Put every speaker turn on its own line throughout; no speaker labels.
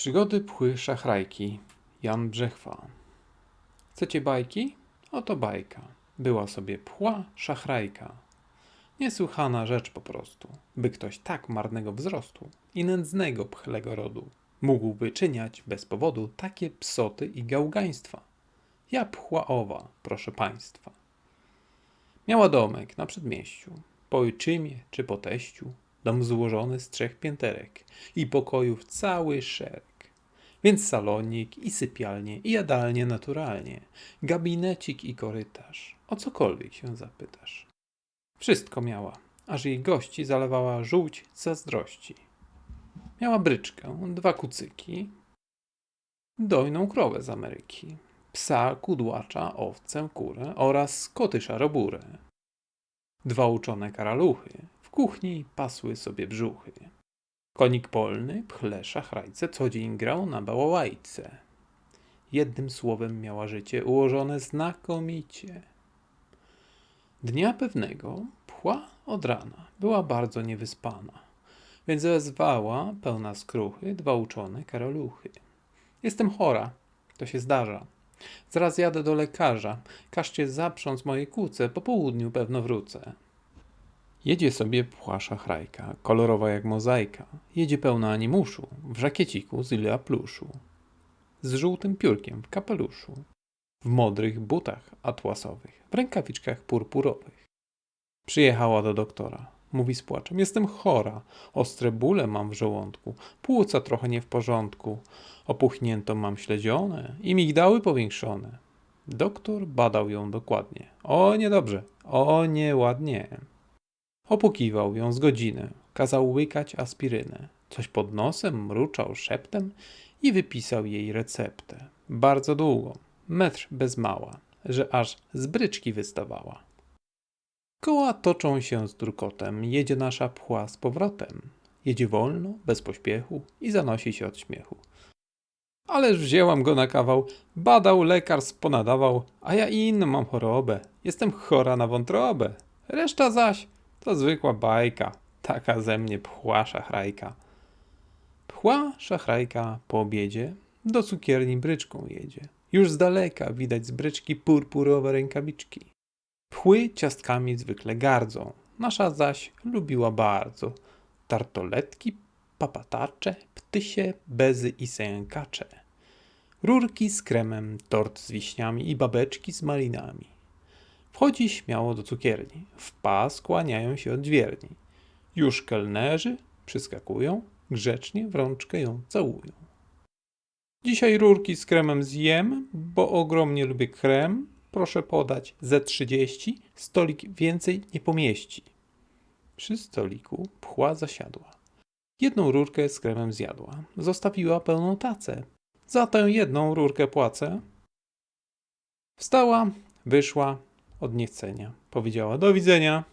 Przygody pchły szachrajki. Jan Brzechwa. Chcecie bajki? Oto bajka. Była sobie pchła szachrajka. Niesłychana rzecz po prostu, by ktoś tak marnego wzrostu i nędznego pchlego rodu mógłby czyniać bez powodu takie psoty i gałgaństwa. Ja pchła owa, proszę państwa. Miała domek na przedmieściu, po ojczymie czy po teściu, dom złożony z trzech pięterek i pokojów cały szereg. Więc salonik i sypialnie i jadalnie naturalnie, gabinecik i korytarz, o cokolwiek się zapytasz. Wszystko miała, aż jej gości zalewała żółć zazdrości. Miała bryczkę, dwa kucyki, dojną krowę z Ameryki, psa, kudłacza, owcę, kurę oraz koty szaroburę. Dwa uczone karaluchy w kuchni pasły sobie brzuchy. Konik polny, pchle szachrajce, co dzień grał na bałałajce. Jednym słowem miała życie ułożone znakomicie. Dnia pewnego pchła od rana była bardzo niewyspana, więc wezwała, pełna skruchy, dwa uczone karaluchy. Jestem chora, to się zdarza. Zaraz jadę do lekarza. Każcie zaprząc moje kuce, po południu pewno wrócę. Jedzie sobie pchła szachrajka, kolorowa jak mozaika. Jedzie pełna animuszu, w żakieciku z ilia pluszu. Z żółtym piórkiem w kapeluszu. W modrych butach atłasowych, w rękawiczkach purpurowych. Przyjechała do doktora. Mówi z płaczem: Jestem chora, ostre bóle mam w żołądku, płuca trochę nie w porządku, opuchnięto mam śledzione i migdały powiększone. Doktor badał ją dokładnie. O, niedobrze, o, nieładnie. Opukiwał ją z godzinę, kazał łykać aspirynę. Coś pod nosem mruczał szeptem i wypisał jej receptę. Bardzo długą, metr bez mała, że aż z bryczki wystawała. Koła toczą się z drukotem, jedzie nasza pchła z powrotem. Jedzie wolno, bez pośpiechu i zanosi się od śmiechu. Ależ wzięłam go na kawał, badał, lekarz ponadawał, a ja inną mam chorobę. Jestem chora na wątrobę. Reszta zaś to zwykła bajka, taka ze mnie pchła szachrajka. Pchła szachrajka po obiedzie do cukierni bryczką jedzie. Już z daleka widać z bryczki purpurowe rękawiczki. Pchły ciastkami zwykle gardzą, nasza zaś lubiła bardzo. Tartoletki, papatacze, ptysie, bezy i sękacze. Rurki z kremem, tort z wiśniami i babeczki z malinami. Wchodzi śmiało do cukierni. W pas kłaniają się odźwierni. Już kelnerzy przyskakują, grzecznie w rączkę ją całują. Dzisiaj rurki z kremem zjem, bo ogromnie lubię krem. Proszę podać ze trzydzieści, stolik więcej nie pomieści. Przy stoliku pchła zasiadła. Jedną rurkę z kremem zjadła. Zostawiła pełną tacę. Za tę jedną rurkę płacę. Wstała, wyszła, od niechcenia. Powiedziała do widzenia.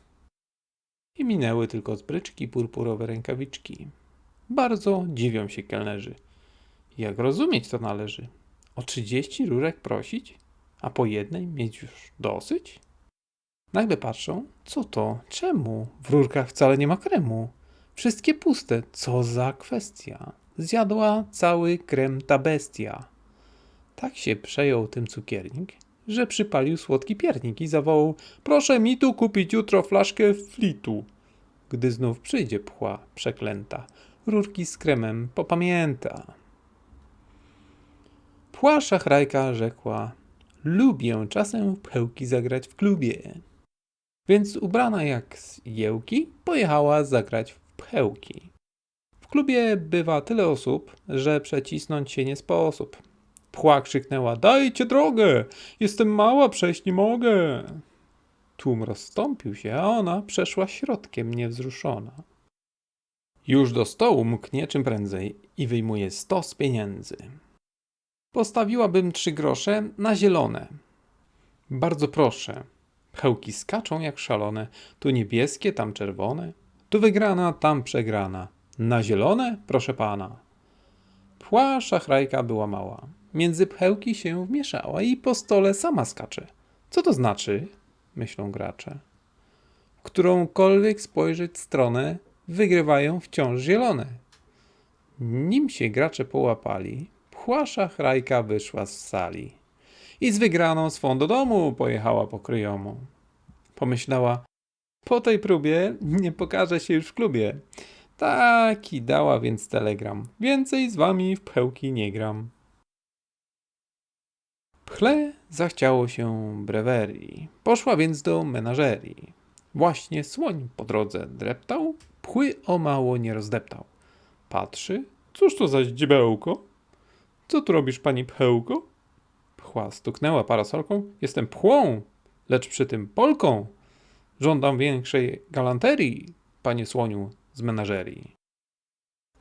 I minęły tylko z bryczki purpurowe rękawiczki. Bardzo dziwią się kelnerzy. Jak rozumieć to należy? O trzydzieści rurek prosić, a po jednej mieć już dosyć? Nagle patrzą, co to, czemu? W rurkach wcale nie ma kremu. Wszystkie puste, co za kwestia. Zjadła cały krem ta bestia. Tak się przejął tym cukiernik, że przypalił słodki piernik i zawołał: Proszę mi tu kupić jutro flaszkę flitu. Gdy znów przyjdzie pchła przeklęta, rurki z kremem popamięta. Pchła szachrajka rzekła: Lubię czasem pchełki zagrać w klubie. Więc ubrana jak z jełki, pojechała zagrać w pchełki. W klubie bywa tyle osób, że przecisnąć się nie sposób. Pchła krzyknęła: Dajcie drogę! Jestem mała, przejść nie mogę. Tłum rozstąpił się, a ona przeszła środkiem niewzruszona. Już do stołu mknie czym prędzej i wyjmuje stos pieniędzy. Postawiłabym trzy grosze na zielone. Bardzo proszę. Pchełki skaczą jak szalone, tu niebieskie, tam czerwone, tu wygrana, tam przegrana. Na zielone, proszę pana. Pchła szachrajka była mała między pchełki się wmieszała i po stole sama skacze. Co to znaczy? myślą gracze. W którąkolwiek spojrzeć stronę, wygrywają wciąż zielone. Nim się gracze połapali, pchła szachrajka wyszła z sali i z wygraną swą do domu pojechała po kryjomu. Pomyślała, po tej próbie nie pokaże się już w klubie. Taki dała więc telegram. Więcej z wami w pchełki nie gram. Pchle zachciało się brewerii. Poszła więc do menażerii. Właśnie słoń po drodze dreptał, pchły o mało nie rozdeptał. Patrzy, cóż to za ździbełko? Co tu robisz, pani pchełko? Pchła stuknęła parasolką. Jestem pchłą, lecz przy tym Polką. Żądam większej galanterii, panie słoniu z menażerii.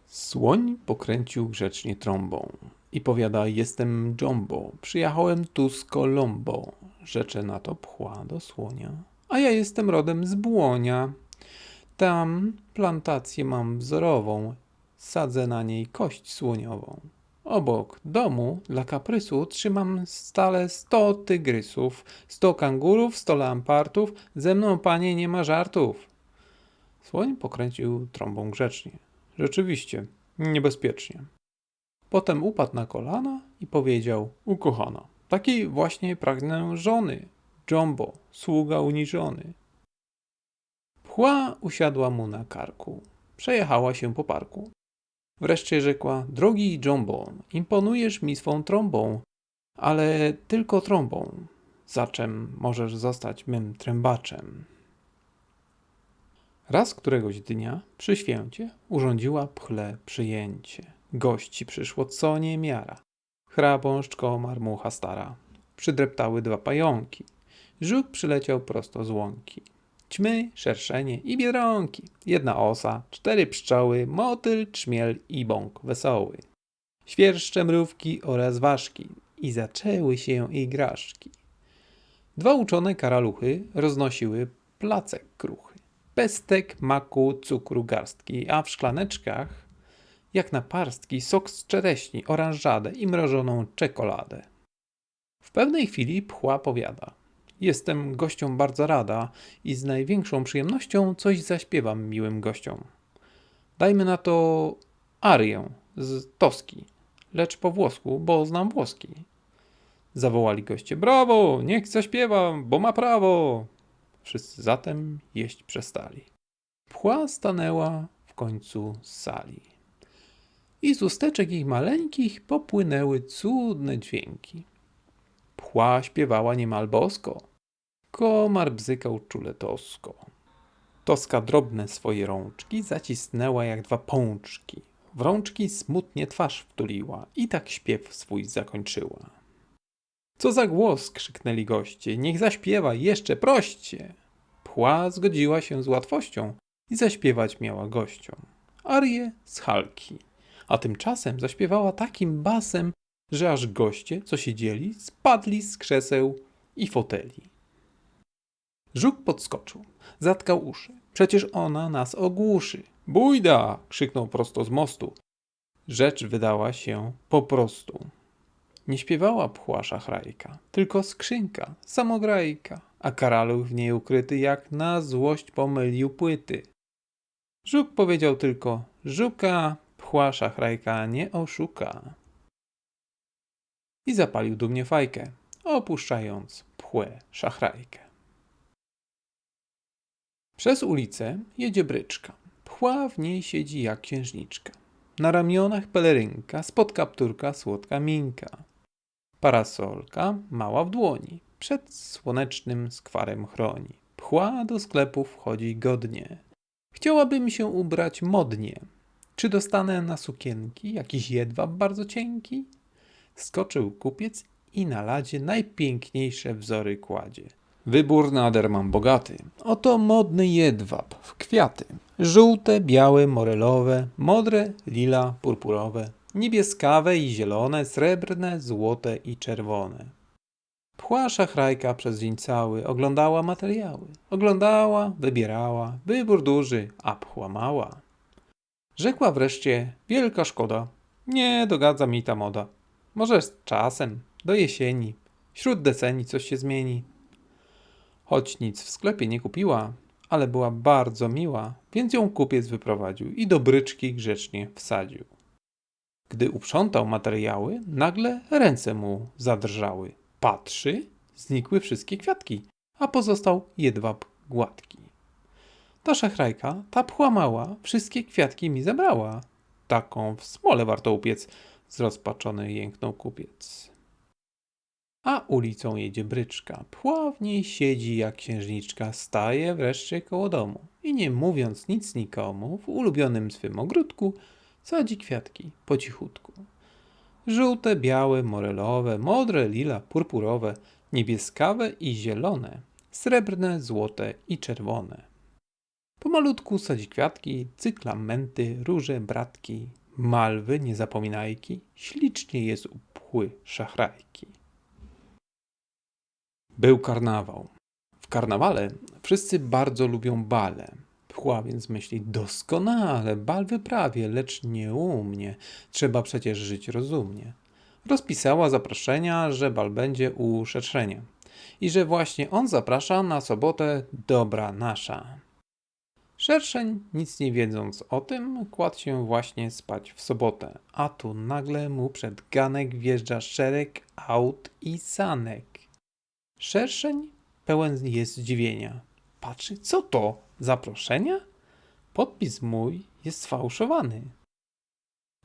Słoń pokręcił grzecznie trąbą i powiada, jestem Jumbo, przyjechałem tu z Colombo. Rzecze na to pchła do słonia, a ja jestem rodem z Błonia. Tam plantację mam wzorową, sadzę na niej kość słoniową. Obok domu dla kaprysu trzymam stale sto tygrysów, sto kangurów, sto lampartów, ze mną panie nie ma żartów. Słoń pokręcił trąbą grzecznie. Rzeczywiście, niebezpiecznie. Potem upadł na kolana i powiedział: Ukochana, takiej właśnie pragnę żony. Jumbo, sługa uniżony. Pchła usiadła mu na karku. Przejechała się po parku. Wreszcie rzekła: Drogi Jumbo, imponujesz mi swą trąbą, ale tylko trąbą. Za czym możesz zostać mym trębaczem? Raz któregoś dnia przy święcie urządziła pchle przyjęcie. Gości przyszło co niemiara. Chrabąszcz, komar, mucha stara. Przydreptały dwa pająki. Żuk przyleciał prosto z łąki. Ćmy, szerszenie i biedronki. Jedna osa, cztery pszczoły, motyl, trzmiel i bąk wesoły. Świerszcze, mrówki oraz ważki. I zaczęły się igraszki. Dwa uczone karaluchy roznosiły placek kruchy. Pestek, maku, cukru garstki, a w szklaneczkach, jak na parstki, sok z czereśni, oranżadę i mrożoną czekoladę. W pewnej chwili pchła powiada – Jestem gościom bardzo rada i z największą przyjemnością coś zaśpiewam miłym gościom. Dajmy na to arię z Toski, lecz po włosku, bo znam włoski. Zawołali goście: Brawo, niech zaśpiewam, bo ma prawo. Wszyscy zatem jeść przestali. Pchła stanęła w końcu z sali. I z usteczek ich maleńkich popłynęły cudne dźwięki. Pchła śpiewała niemal bosko. Komar bzykał czule tosko. Toska drobne swoje rączki zacisnęła jak dwa pączki. W rączki smutnie twarz wtuliła i tak śpiew swój zakończyła. Co za głos! krzyknęli goście. Niech zaśpiewa jeszcze proście! Pchła zgodziła się z łatwością i zaśpiewać miała gościom. Arię z Halki. A tymczasem zaśpiewała takim basem, że aż goście, co siedzieli, spadli z krzeseł i foteli. Żuk podskoczył, zatkał uszy. Przecież ona nas ogłuszy. Bójda! krzyknął prosto z mostu. Rzecz wydała się po prostu. Nie śpiewała pchła szachrajka, tylko skrzynka, samograjka, a karaluch w niej ukryty jak na złość pomylił płyty. Żuk powiedział tylko, żuka, pchła szachrajka nie oszuka i zapalił dumnie fajkę, opuszczając pchłę szachrajkę. Przez ulicę jedzie bryczka. Pchła w niej siedzi jak księżniczka. Na ramionach pelerynka, spod kapturka słodka minka. Parasolka mała w dłoni, przed słonecznym skwarem chroni. Pchła do sklepu wchodzi godnie. Chciałabym się ubrać modnie. Czy dostanę na sukienki jakiś jedwab bardzo cienki? Skoczył kupiec i na ladzie najpiękniejsze wzory kładzie. Wybór nader mam bogaty. Oto modny jedwab w kwiaty. Żółte, białe, morelowe, modre, lila, purpurowe, niebieskawe i zielone, srebrne, złote i czerwone. Pchła szachrajka przez dzień cały, oglądała materiały. Oglądała, wybierała, wybór duży, a pchła mała. Rzekła wreszcie, wielka szkoda, nie dogadza mi ta moda. Może z czasem, do jesieni, wśród deseni coś się zmieni. Choć nic w sklepie nie kupiła, ale była bardzo miła, więc ją kupiec wyprowadził i do bryczki grzecznie wsadził. Gdy uprzątał materiały, nagle ręce mu zadrżały. Patrzy, znikły wszystkie kwiatki, a pozostał jedwab gładki. Ta szachrajka, ta pchła mała, wszystkie kwiatki mi zabrała. Taką w smole warto upiec, zrozpaczony jęknął kupiec. A ulicą jedzie bryczka, pchła w niej siedzi jak księżniczka, staje wreszcie koło domu i nie mówiąc nic nikomu, w ulubionym swym ogródku sadzi kwiatki po cichutku. Żółte, białe, morelowe, modre, lila, purpurowe, niebieskawe i zielone, srebrne, złote i czerwone. Pomalutku sadzi kwiatki, cyklamenty, róże, bratki, malwy, niezapominajki, ślicznie jest u pchły szachrajki. Był karnawał. W karnawale wszyscy bardzo lubią bale. Pchła więc myśli, doskonale, bal wyprawię, lecz nie u mnie. Trzeba przecież żyć rozumnie. Rozpisała zaproszenia, że bal będzie u Szerszenia i że właśnie on zaprasza na sobotę dobra nasza. Szerszeń, nic nie wiedząc o tym, kładł się właśnie spać w sobotę, a tu nagle mu przed ganek wjeżdża szereg aut i sanek. Szerszeń pełen jest zdziwienia. Patrzy, co to? Zaproszenia? Podpis mój jest sfałszowany.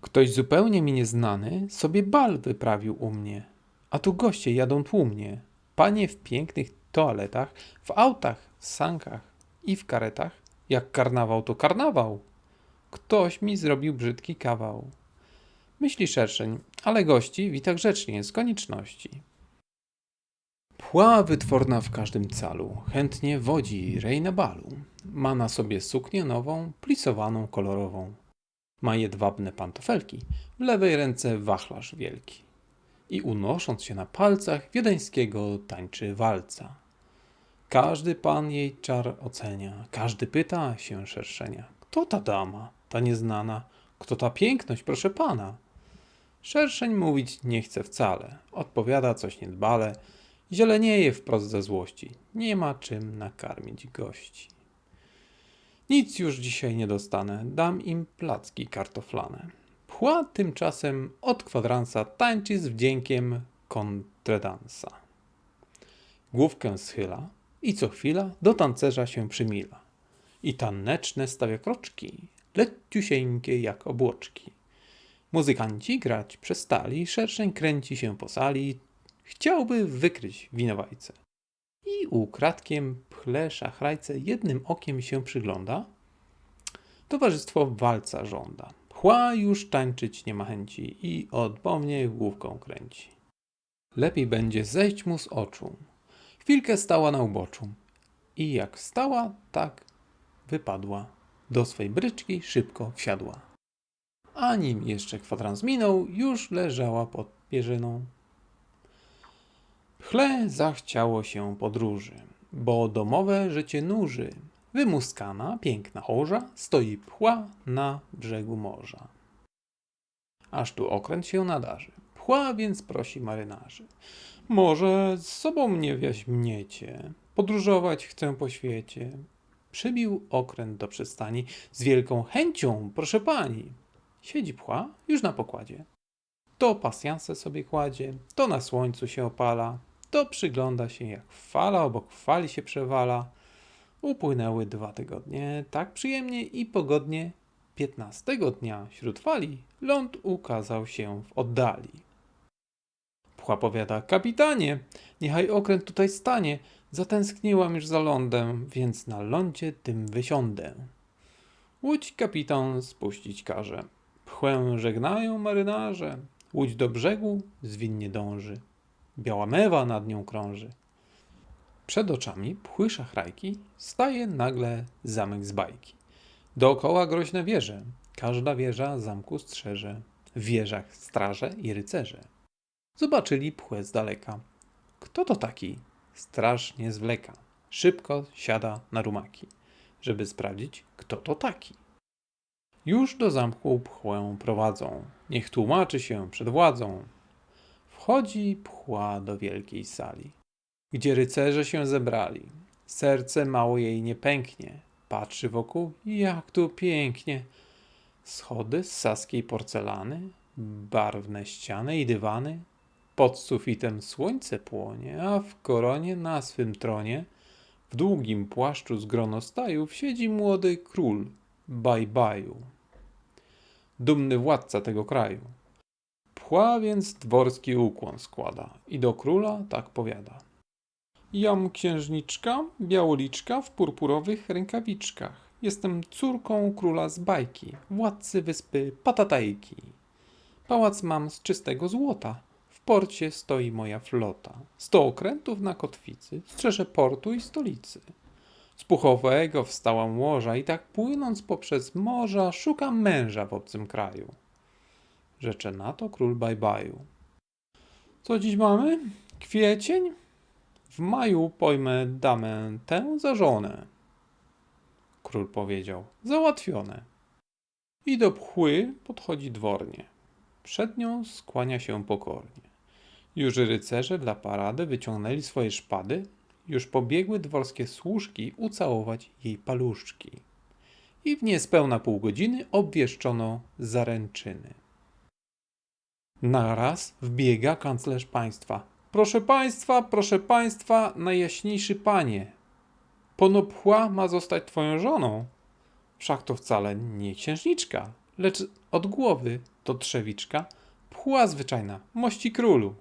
Ktoś zupełnie mi nieznany sobie bal wyprawił u mnie, a tu goście jadą tłumnie. Panie w pięknych toaletach, w autach, w sankach i w karetach. Jak karnawał to karnawał. Ktoś mi zrobił brzydki kawał. Myśli szerszeń, ale gości wita grzecznie z konieczności. Pła wytworna w każdym calu, chętnie wodzi rej na balu. Ma na sobie suknię nową, plisowaną, kolorową. Ma jedwabne pantofelki, w lewej ręce wachlarz wielki. I unosząc się na palcach, wiedeńskiego tańczy walca. Każdy pan jej czar ocenia, każdy pyta się szerszenia. Kto ta dama, ta nieznana? Kto ta piękność, proszę pana? Szerszeń mówić nie chce wcale, odpowiada coś niedbale, zielenieje wprost ze złości, nie ma czym nakarmić gości. Nic już dzisiaj nie dostanę, dam im placki kartoflane. Pchła tymczasem od kwadransa tańczy z wdziękiem kontredansa. Główkę schyla i co chwila do tancerza się przymila. I tanneczne stawia kroczki, leciusieńkie jak obłoczki. Muzykanci grać przestali, szerszeń kręci się po sali, chciałby wykryć winowajcę. I ukradkiem pchle szachrajce jednym okiem się przygląda. Towarzystwo walca żąda. Chła już tańczyć nie ma chęci i odbomnie główką kręci. Lepiej będzie zejść mu z oczu. Chwilkę stała na uboczu i jak stała, tak wypadła. Do swej bryczki szybko wsiadła. A nim jeszcze kwadrans minął, już leżała pod pierzyną. Chle zachciało się podróży, bo domowe życie nuży. Wymuskana, piękna chorza stoi pchła na brzegu morza. Aż tu okręt się nadarzy. Pchła więc prosi marynarzy. Może z sobą mnie weźmiecie, podróżować chcę po świecie. Przybił okręt do przystani z wielką chęcią, proszę pani. Siedzi pchła już na pokładzie. To pasjanse sobie kładzie, to na słońcu się opala, to przygląda się jak fala obok fali się przewala. Upłynęły dwa tygodnie, tak przyjemnie i pogodnie. Piętnastego dnia wśród fali ląd ukazał się w oddali. Pchła powiada, kapitanie, niechaj okręt tutaj stanie. Zatęskniłam już za lądem, więc na lądzie tym wysiądę. Łódź kapitan spuścić każe. Pchłę żegnają marynarze. Łódź do brzegu zwinnie dąży. Biała mewa nad nią krąży. Przed oczami pchły szachrajki staje nagle zamek z bajki. Dookoła groźne wieże. Każda wieża zamku strzeże. W wieżach straże i rycerze. Zobaczyli pchłę z daleka. Kto to taki? Strasznie zwleka. Szybko siada na rumaki, żeby sprawdzić, kto to taki. Już do zamku pchłę prowadzą. Niech tłumaczy się przed władzą. Wchodzi pchła do wielkiej sali, gdzie rycerze się zebrali. Serce mało jej nie pęknie. Patrzy wokół, jak tu pięknie. Schody z saskiej porcelany, barwne ściany i dywany. Pod sufitem słońce płonie, a w koronie na swym tronie, w długim płaszczu z gronostajów, siedzi młody król Bajbaju. Dumny władca tego kraju. Pchła więc dworski ukłon składa i do króla tak powiada. Jam księżniczka, białoliczka w purpurowych rękawiczkach. Jestem córką króla z bajki, władcy wyspy Patatajki. Pałac mam z czystego złota. Porcie stoi moja flota. Sto okrętów na kotwicy, strzeże portu i stolicy. Z puchowego wstałam łoża i tak płynąc poprzez morza szukam męża w obcym kraju. Rzecze na to król Bajbaju. Co dziś mamy? Kwiecień? W maju pojmę damę tę za żonę. Król powiedział, załatwione. I do pchły podchodzi dwornie. Przed nią skłania się pokornie. Już rycerze dla parady wyciągnęli swoje szpady, już pobiegły dworskie służki ucałować jej paluszki. I w niespełna pół godziny obwieszczono zaręczyny. Naraz wbiega kanclerz państwa. Proszę państwa, proszę państwa, najjaśniejszy panie. Ponopchła ma zostać twoją żoną. Wszak to wcale nie księżniczka, lecz od głowy to trzewiczka, pchła zwyczajna, mości królu.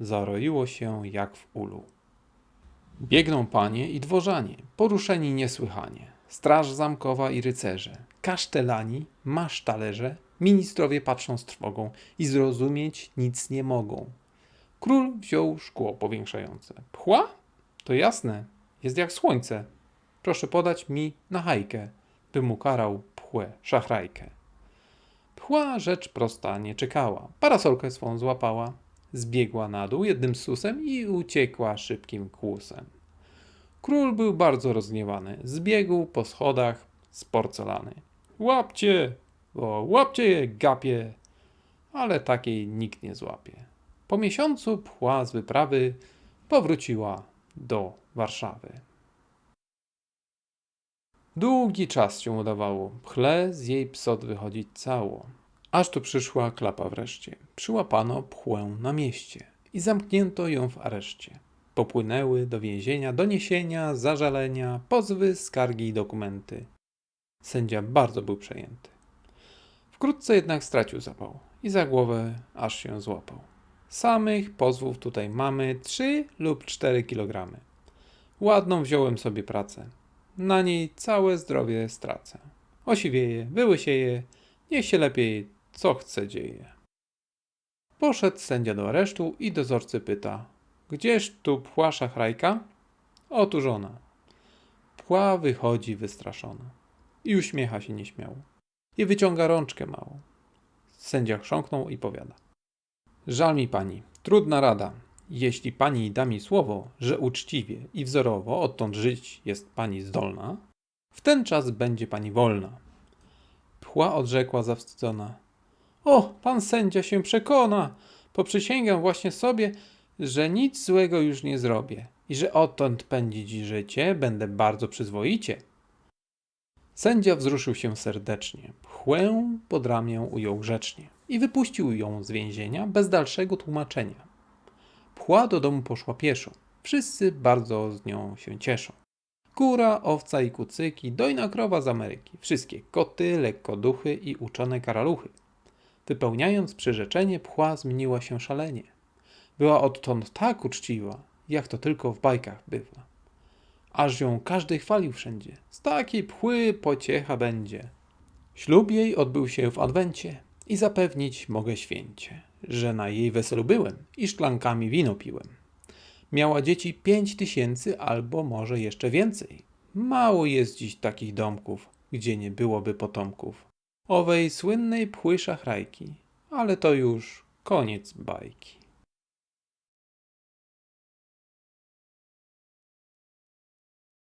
Zaroiło się jak w ulu. Biegną panie i dworzanie, poruszeni niesłychanie. Straż zamkowa i rycerze, kasztelani, masztalerze, ministrowie patrzą z trwogą i zrozumieć nic nie mogą. Król wziął szkło powiększające. Pchła? To jasne, jest jak słońce. Proszę podać mi na hajkę, by mu karał pchłę, szachrajkę. Pchła rzecz prosta nie czekała. Parasolkę swą złapała, zbiegła na dół jednym susem i uciekła szybkim kłusem. Król był bardzo rozgniewany. Zbiegł po schodach z porcelany. Łapcie, o, łapcie je, gapie! Ale takiej nikt nie złapie. Po miesiącu pchła z wyprawy powróciła do Warszawy. Długi czas się udawało, pchle z jej psot wychodzić cało. Aż tu przyszła klapa wreszcie. Przyłapano pchłę na mieście i zamknięto ją w areszcie. Popłynęły do więzienia doniesienia, zażalenia, pozwy, skargi i dokumenty. Sędzia bardzo był przejęty. Wkrótce jednak stracił zapał i za głowę aż się złapał. Samych pozwów tutaj mamy 3 lub 4 kilogramy. Ładną wziąłem sobie pracę. Na niej całe zdrowie stracę. Osiwieje, wyłysieje, niech się lepiej co chce dzieje. Poszedł sędzia do aresztu i dozorcy pyta: Gdzież tu pchła szachrajka? Otóż ona. Pchła wychodzi wystraszona i uśmiecha się nieśmiało i wyciąga rączkę małą. Sędzia chrząknął i powiada. Żal mi pani, trudna rada. Jeśli pani da mi słowo, że uczciwie i wzorowo odtąd żyć jest pani zdolna, w ten czas będzie pani wolna. Pchła odrzekła zawstydzona. O, pan sędzia się przekona. Poprzysięgam właśnie sobie, że nic złego już nie zrobię i że odtąd pędzić życie będę bardzo przyzwoicie. Sędzia wzruszył się serdecznie, pchłę pod ramię ujął grzecznie i wypuścił ją z więzienia bez dalszego tłumaczenia. Pchła do domu poszła pieszo. Wszyscy bardzo z nią się cieszą. Kura, owca i kucyki, dojna krowa z Ameryki, wszystkie koty, lekkoduchy i uczone karaluchy. Wypełniając przyrzeczenie, pchła zmieniła się szalenie. Była odtąd tak uczciwa, jak to tylko w bajkach bywa aż ją każdy chwalił wszędzie. Z takiej pchły pociecha będzie. Ślub jej odbył się w adwencie i zapewnić mogę święcie, że na jej weselu byłem i szklankami wino piłem. Miała dzieci pięć tysięcy albo może jeszcze więcej. Mało jest dziś takich domków, gdzie nie byłoby potomków. Owej słynnej pchły szachrajki, ale to już koniec bajki.